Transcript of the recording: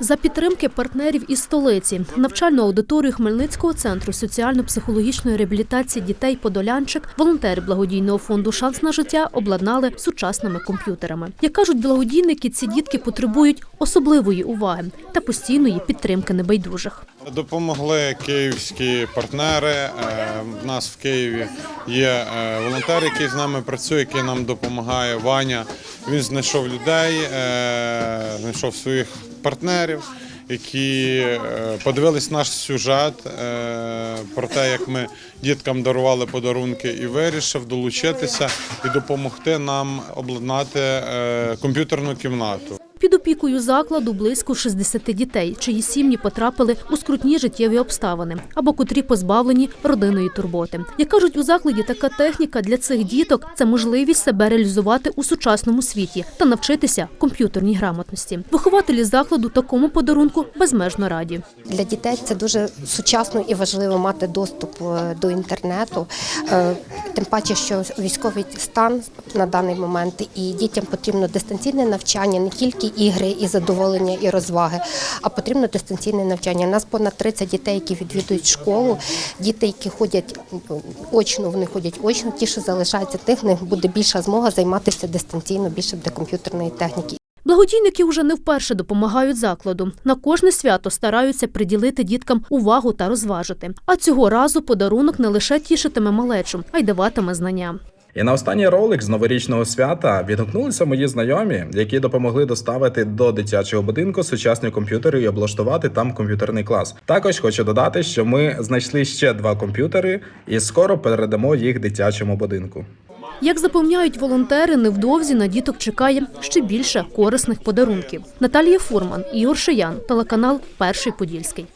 За підтримки партнерів із столиці навчальну аудиторію Хмельницького центру соціально-психологічної реабілітації дітей Подолянчик волонтери благодійного фонду Шанс на життя обладнали сучасними комп'ютерами. Як кажуть благодійники, ці дітки потребують особливої уваги та постійної підтримки небайдужих. Допомогли київські партнери. Е, В нас в Києві є е, волонтер, який з нами працює, який нам допомагає. Ваня. Він знайшов людей, е, знайшов своїх партнерів, які е, подивились наш сюжет е, про те, як ми діткам дарували подарунки, і вирішив долучитися і допомогти нам обладнати е, комп'ютерну кімнату. Під опікою закладу близько 60 дітей, чиї сім'ї потрапили у скрутні життєві обставини або котрі позбавлені родинної турботи. Як кажуть, у закладі така техніка для цих діток це можливість себе реалізувати у сучасному світі та навчитися комп'ютерній грамотності. Вихователі закладу такому подарунку безмежно раді. Для дітей це дуже сучасно і важливо мати доступ е, до інтернету. Е, Тим паче, що військовий стан на даний момент і дітям потрібно дистанційне навчання, не тільки ігри і задоволення і розваги, а потрібно дистанційне навчання. У нас понад 30 дітей, які відвідують школу. Діти, які ходять очно, вони ходять очно. Ті, що залишаються тих, них буде більша змога займатися дистанційно, більше буде комп'ютерної техніки. Благодійники вже не вперше допомагають закладу. На кожне свято стараються приділити діткам увагу та розважити. А цього разу подарунок не лише тішитиме малечу, а й даватиме знання. І на останній ролик з новорічного свята відгукнулися мої знайомі, які допомогли доставити до дитячого будинку сучасні комп'ютери і облаштувати там комп'ютерний клас. Також хочу додати, що ми знайшли ще два комп'ютери і скоро передамо їх дитячому будинку. Як запевняють волонтери, невдовзі на діток чекає ще більше корисних подарунків. Наталія Фурман, Ігор Шиян, телеканал Перший Подільський.